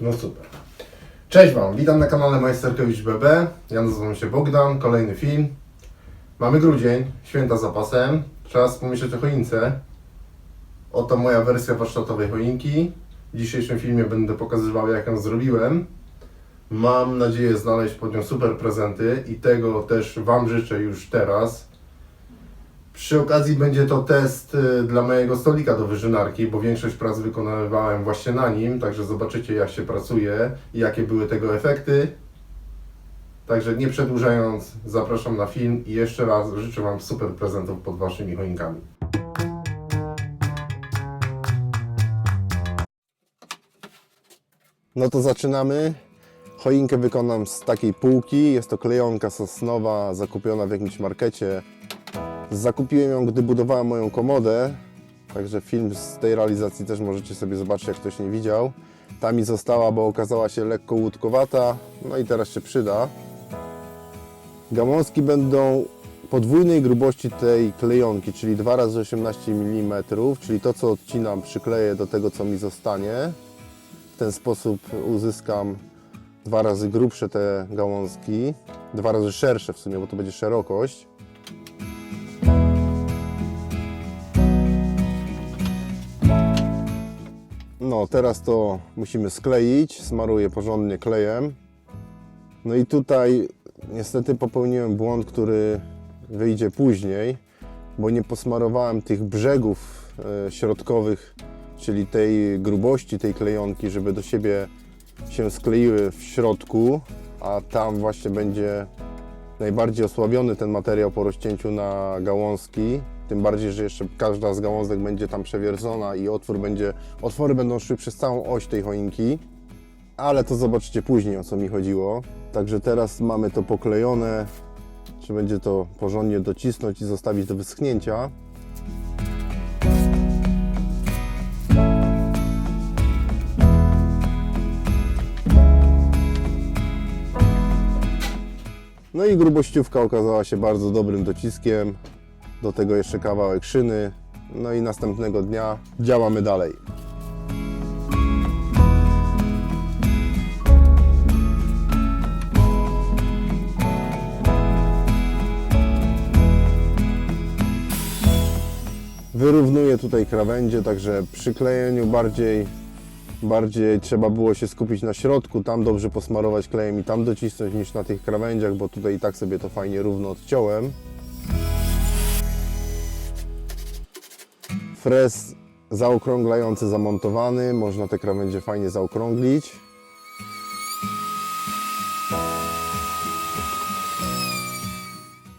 No super. Cześć Wam, witam na kanale Majsterkowicz BB. Ja nazywam się Bogdan, kolejny film. Mamy grudzień, święta za pasem. Czas pomyśleć o choince. Oto moja wersja warsztatowej choinki. W dzisiejszym filmie będę pokazywał jak ją zrobiłem. Mam nadzieję znaleźć pod nią super prezenty i tego też Wam życzę już teraz. Przy okazji będzie to test y, dla mojego stolika do wyżynarki, bo większość prac wykonywałem właśnie na nim, także zobaczycie jak się pracuje i jakie były tego efekty. Także nie przedłużając, zapraszam na film i jeszcze raz życzę Wam super prezentów pod Waszymi choinkami. No to zaczynamy. Choinkę wykonam z takiej półki. Jest to klejonka sosnowa zakupiona w jakimś markecie. Zakupiłem ją, gdy budowałem moją komodę. Także film z tej realizacji też możecie sobie zobaczyć, jak ktoś nie widział. Ta mi została, bo okazała się lekko łódkowata. No i teraz się przyda. Gałązki będą podwójnej grubości tej klejonki, czyli 2 razy 18 mm, czyli to co odcinam przykleję do tego co mi zostanie. W ten sposób uzyskam dwa razy grubsze te gałązki, dwa razy szersze w sumie, bo to będzie szerokość. No, teraz to musimy skleić. Smaruję porządnie klejem. No i tutaj niestety popełniłem błąd, który wyjdzie później, bo nie posmarowałem tych brzegów e, środkowych, czyli tej grubości tej klejonki, żeby do siebie się skleiły w środku, a tam właśnie będzie najbardziej osłabiony ten materiał po rozcięciu na gałązki. Tym bardziej, że jeszcze każda z gałązek będzie tam przewiercona i otwór będzie, otwory będą szły przez całą oś tej choinki. Ale to zobaczycie później o co mi chodziło. Także teraz mamy to poklejone. Czy będzie to porządnie docisnąć i zostawić do wyschnięcia. No i grubościówka okazała się bardzo dobrym dociskiem. Do tego jeszcze kawałek szyny. No i następnego dnia działamy dalej. Wyrównuję tutaj krawędzie, także przy klejeniu bardziej bardziej trzeba było się skupić na środku, tam dobrze posmarować klejem i tam docisnąć niż na tych krawędziach, bo tutaj i tak sobie to fajnie równo odciąłem. Frez zaokrąglający zamontowany, można te krawędzie fajnie zaokrąglić.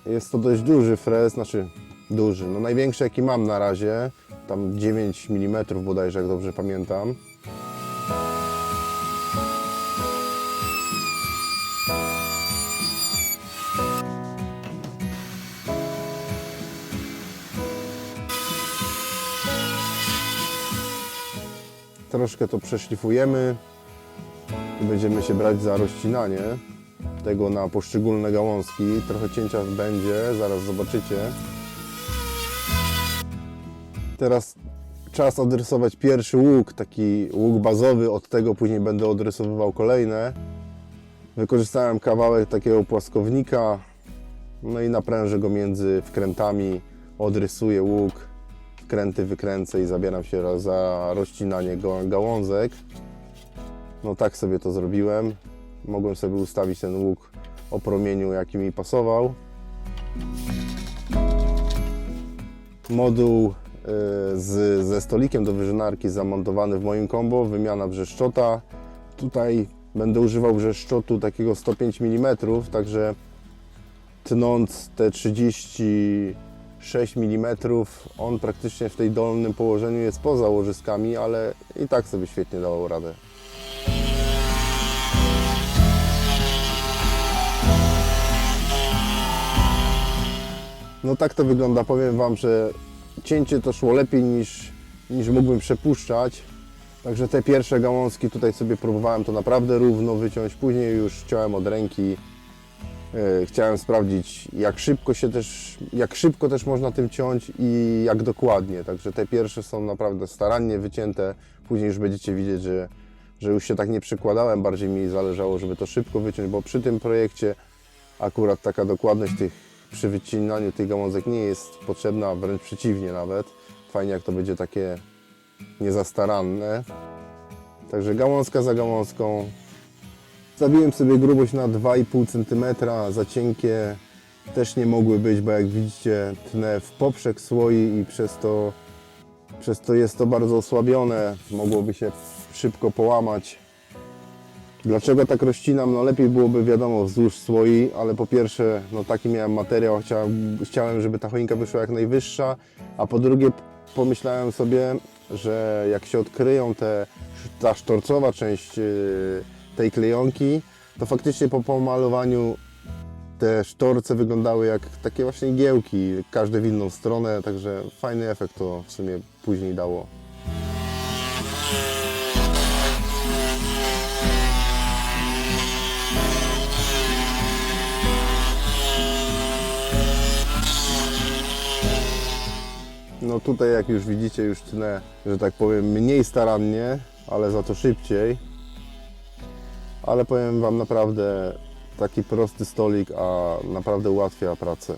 Jest to dość duży frez, znaczy duży, no największy jaki mam na razie, tam 9 mm bodajże, jak dobrze pamiętam. Troszkę to przeszlifujemy i będziemy się brać za rozcinanie tego na poszczególne gałązki. Trochę cięcia będzie, zaraz zobaczycie. Teraz czas odrysować pierwszy łuk, taki łuk bazowy, od tego później będę odrysowywał kolejne. Wykorzystałem kawałek takiego płaskownika, no i naprężę go między wkrętami, odrysuję łuk, wkręty wykręcę i zabieram się za rozcinanie ga- gałązek. No tak sobie to zrobiłem. Mogłem sobie ustawić ten łuk o promieniu, jaki mi pasował. Moduł y, z, ze stolikiem do wyżynarki zamontowany w moim combo, wymiana brzeszczota. Tutaj będę używał brzeszczotu takiego 105 mm, także tnąc te 36 mm, on praktycznie w tej dolnym położeniu jest poza łożyskami, ale i tak sobie świetnie dawał radę. No tak to wygląda. Powiem Wam, że cięcie to szło lepiej niż, niż mógłbym przepuszczać. Także te pierwsze gałązki tutaj sobie próbowałem to naprawdę równo wyciąć. Później już ciąłem od ręki. E, Chciałem sprawdzić jak szybko się też, jak szybko też można tym ciąć i jak dokładnie. Także te pierwsze są naprawdę starannie wycięte. Później już będziecie widzieć, że że już się tak nie przykładałem, bardziej mi zależało, żeby to szybko wyciąć, bo przy tym projekcie akurat taka dokładność tych, przy wycinaniu tych gałązek nie jest potrzebna, wręcz przeciwnie nawet. Fajnie jak to będzie takie niezastaranne. Także gałązka za gałązką. Zabiłem sobie grubość na 2,5 cm, za cienkie też nie mogły być, bo jak widzicie tnę w poprzek słoi i przez to, przez to jest to bardzo osłabione, mogłoby się szybko połamać. Dlaczego tak rozcinam? No lepiej byłoby wiadomo wzdłuż słoi, ale po pierwsze no taki miałem materiał, chciałem, chciałem żeby ta choinka wyszła jak najwyższa, a po drugie pomyślałem sobie, że jak się odkryją te, ta sztorcowa część yy, tej klejonki, to faktycznie po pomalowaniu te sztorce wyglądały jak takie właśnie igiełki, każde w inną stronę, także fajny efekt to w sumie później dało. No tutaj jak już widzicie już tnę, że tak powiem mniej starannie, ale za to szybciej. Ale powiem Wam naprawdę taki prosty stolik, a naprawdę ułatwia pracę.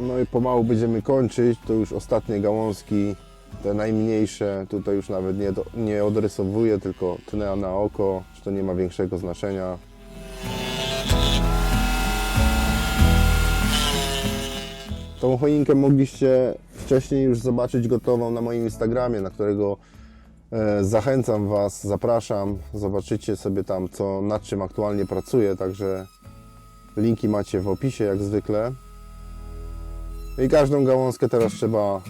No i pomału będziemy kończyć. To już ostatnie gałązki, te najmniejsze. Tutaj już nawet nie, do, nie odrysowuję, tylko tnę na oko, że to nie ma większego znaczenia. Tą choinkę mogliście wcześniej już zobaczyć gotową na moim Instagramie, na którego e, zachęcam Was, zapraszam. Zobaczycie sobie tam, co, nad czym aktualnie pracuję, także linki macie w opisie jak zwykle. I każdą gałązkę teraz trzeba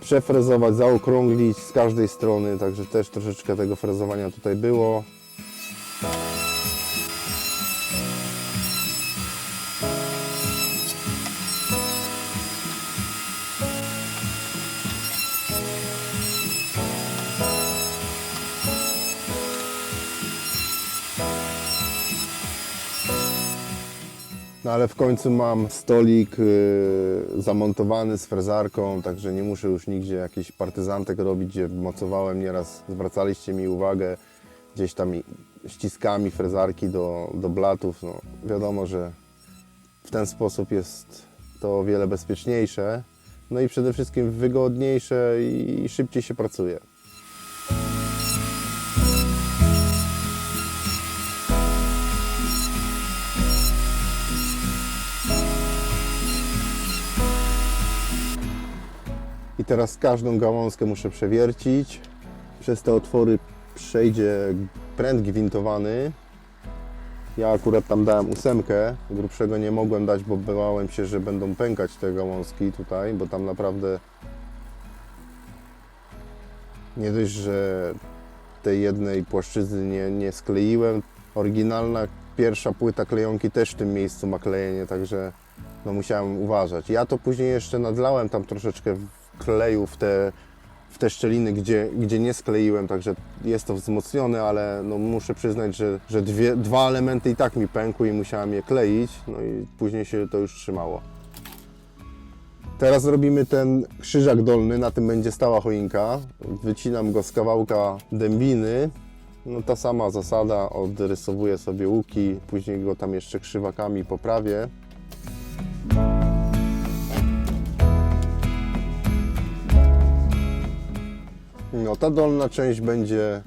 przefrezować, zaokrąglić z każdej strony, także też troszeczkę tego frezowania tutaj było. No ale w końcu mam stolik y, zamontowany z frezarką, także nie muszę już nigdzie jakichś partyzantek robić, gdzie mocowałem nieraz, zwracaliście mi uwagę gdzieś tam ściskami frezarki do, do blatów. No, wiadomo, że w ten sposób jest to o wiele bezpieczniejsze, no i przede wszystkim wygodniejsze i szybciej się pracuje. I teraz każdą gałązkę muszę przewiercić. Przez te otwory przejdzie pręt gwintowany. Ja akurat tam dałem ósemkę, grubszego nie mogłem dać, bo bałem się, że będą pękać te gałązki tutaj, bo tam naprawdę nie dość, że tej jednej płaszczyzny nie, nie skleiłem. Oryginalna pierwsza płyta klejonki też w tym miejscu ma klejenie, także no musiałem uważać. Ja to później jeszcze nadlałem tam troszeczkę kleju w te, w te szczeliny, gdzie, gdzie nie skleiłem, także jest to wzmocnione, ale no muszę przyznać, że, że dwie, dwa elementy i tak mi pękły i musiałem je kleić, no i później się to już trzymało. Teraz robimy ten krzyżak dolny, na tym będzie stała choinka. Wycinam go z kawałka dębiny. No ta sama zasada, odrysowuję sobie łuki, później go tam jeszcze krzywakami poprawię. No ta dolna część będzie,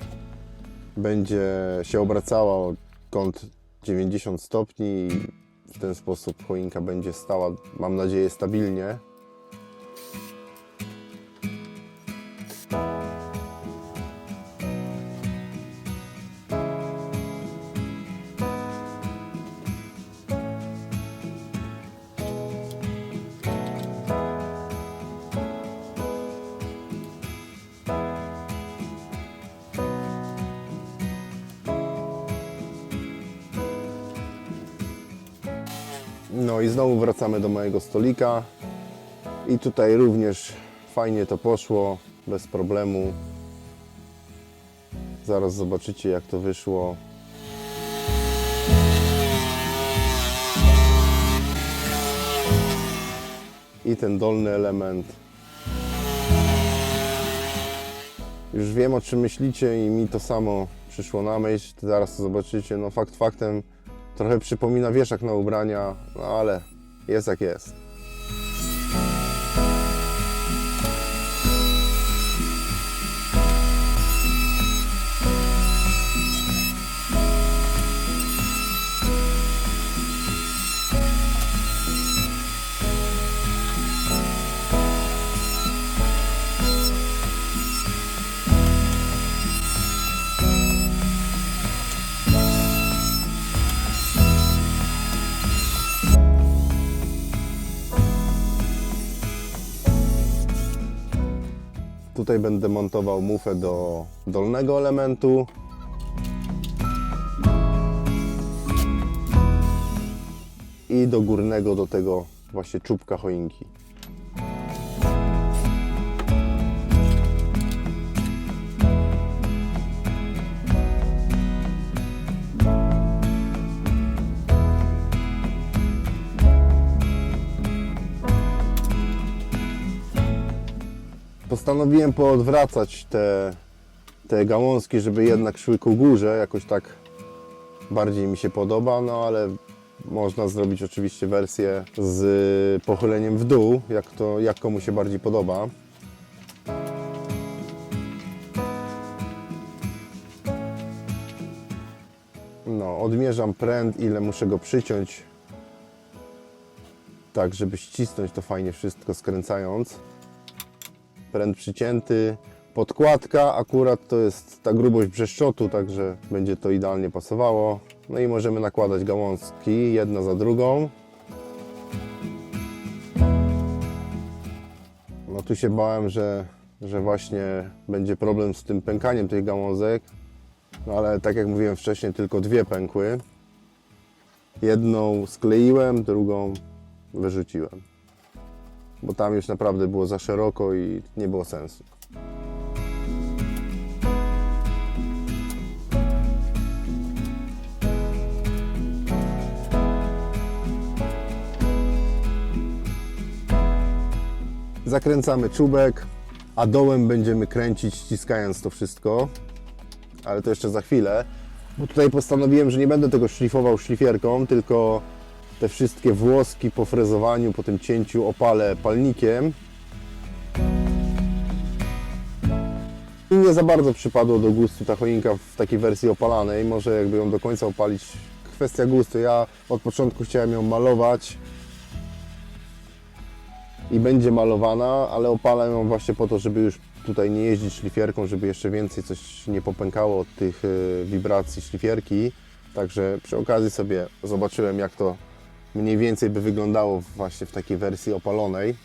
będzie się obracała o kąt 90 stopni i w ten sposób choinka będzie stała, mam nadzieję, stabilnie. No i znowu wracamy do mojego stolika. I tutaj również fajnie to poszło, bez problemu. Zaraz zobaczycie jak to wyszło. I ten dolny element. Już wiem o czym myślicie i mi to samo przyszło na myśl. Zaraz to zobaczycie. No fakt faktem trochę przypomina wieszak na ubrania, no ale jest jak jest. Tutaj będę montował mufę do dolnego elementu. I do górnego, do tego właśnie czubka choinki. Postanowiłem poodwracać te, te gałązki, żeby jednak szły ku górze, jakoś tak bardziej mi się podoba, no ale można zrobić oczywiście wersję z pochyleniem w dół, jak, to, jak komu się bardziej podoba. No, odmierzam pręt, ile muszę go przyciąć, tak żeby ścisnąć to fajnie wszystko skręcając pręt przycięty. Podkładka akurat to jest ta grubość brzeszczotu, także będzie to idealnie pasowało. No i możemy nakładać gałązki jedna za drugą. No tu się bałem, że, że właśnie będzie problem z tym pękaniem tych gałązek. No ale tak jak mówiłem wcześniej, tylko dwie pękły. Jedną skleiłem, drugą wyrzuciłem bo tam już naprawdę było za szeroko i nie było sensu. Zakręcamy czubek, a dołem będziemy kręcić ściskając to wszystko, ale to jeszcze za chwilę, bo tutaj postanowiłem, że nie będę tego szlifował szlifierką, tylko te wszystkie włoski po frezowaniu, po tym cięciu opalę palnikiem. Mi nie za bardzo przypadło do gustu ta choinka w takiej wersji opalanej, może jakby ją do końca opalić, kwestia gustu. Ja od początku chciałem ją malować i będzie malowana, ale opalę ją właśnie po to, żeby już tutaj nie jeździć szlifierką, żeby jeszcze więcej coś nie popękało od tych y, wibracji szlifierki. Także przy okazji sobie zobaczyłem jak to mniej więcej by wyglądało właśnie w takiej wersji opalonej.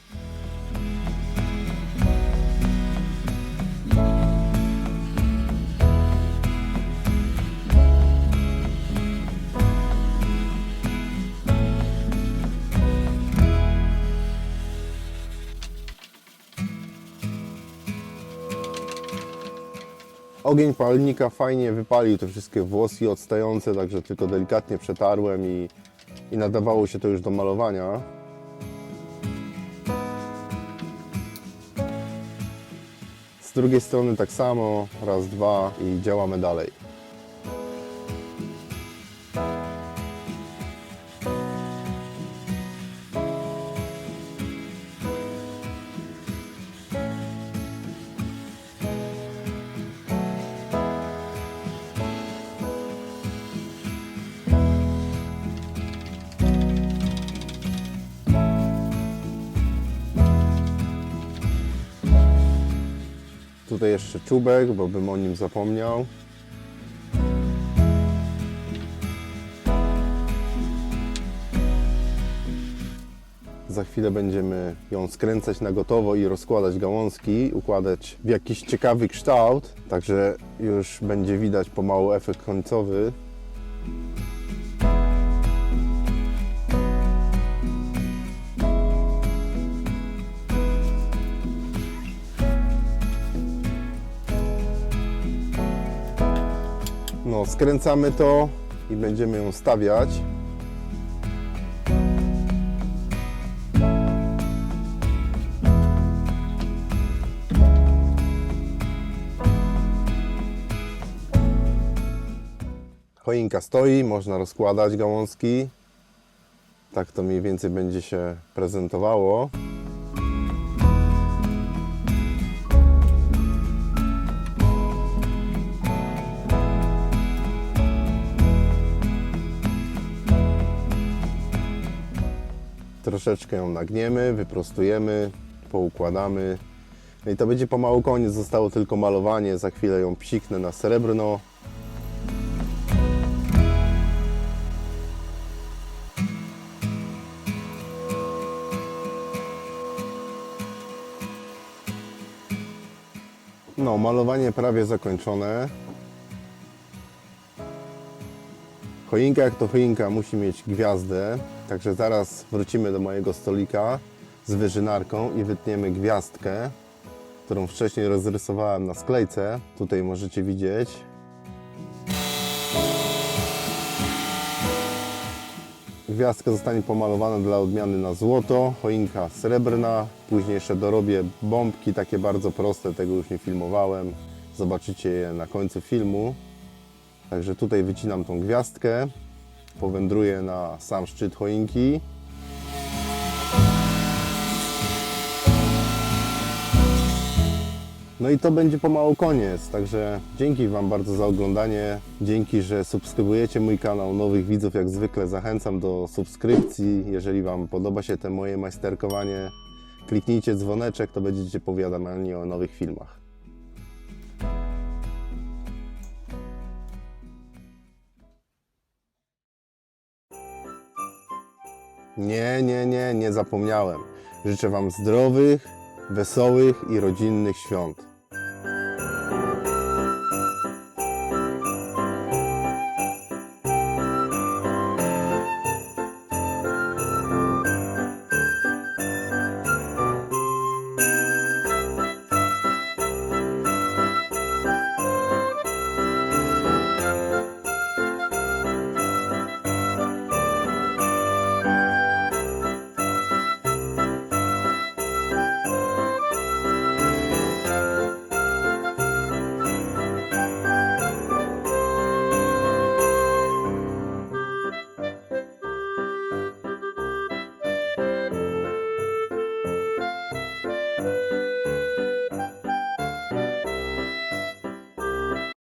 Ogień palnika fajnie wypalił te wszystkie włoski odstające, także tylko delikatnie przetarłem i i nadawało się to już do malowania. Z drugiej strony tak samo, raz, dwa i działamy dalej. Tutaj jeszcze czubek, bo bym o nim zapomniał. Za chwilę będziemy ją skręcać na gotowo i rozkładać gałązki, układać w jakiś ciekawy kształt, także już będzie widać pomału efekt końcowy. Skręcamy to i będziemy ją stawiać. Choinka stoi, można rozkładać gałązki. Tak to mniej więcej będzie się prezentowało. Troszeczkę ją nagniemy, wyprostujemy, poukładamy. No i to będzie pomału koniec, zostało tylko malowanie. Za chwilę ją psiknę na srebrno. No, malowanie prawie zakończone. Choinka jak to choinka musi mieć gwiazdę, także zaraz wrócimy do mojego stolika z wyżynarką i wytniemy gwiazdkę, którą wcześniej rozrysowałem na sklejce. Tutaj możecie widzieć. Gwiazdka zostanie pomalowana dla odmiany na złoto, choinka srebrna, później jeszcze dorobię bombki, takie bardzo proste, tego już nie filmowałem. Zobaczycie je na końcu filmu. Także tutaj wycinam tą gwiazdkę, powędruję na sam szczyt choinki. No i to będzie pomału koniec, także dzięki Wam bardzo za oglądanie, dzięki, że subskrybujecie mój kanał, nowych widzów jak zwykle zachęcam do subskrypcji, jeżeli Wam podoba się te moje majsterkowanie, kliknijcie dzwoneczek, to będziecie powiadamiani o nowych filmach. Nie, nie, nie, nie zapomniałem. Życzę Wam zdrowych, wesołych i rodzinnych świąt.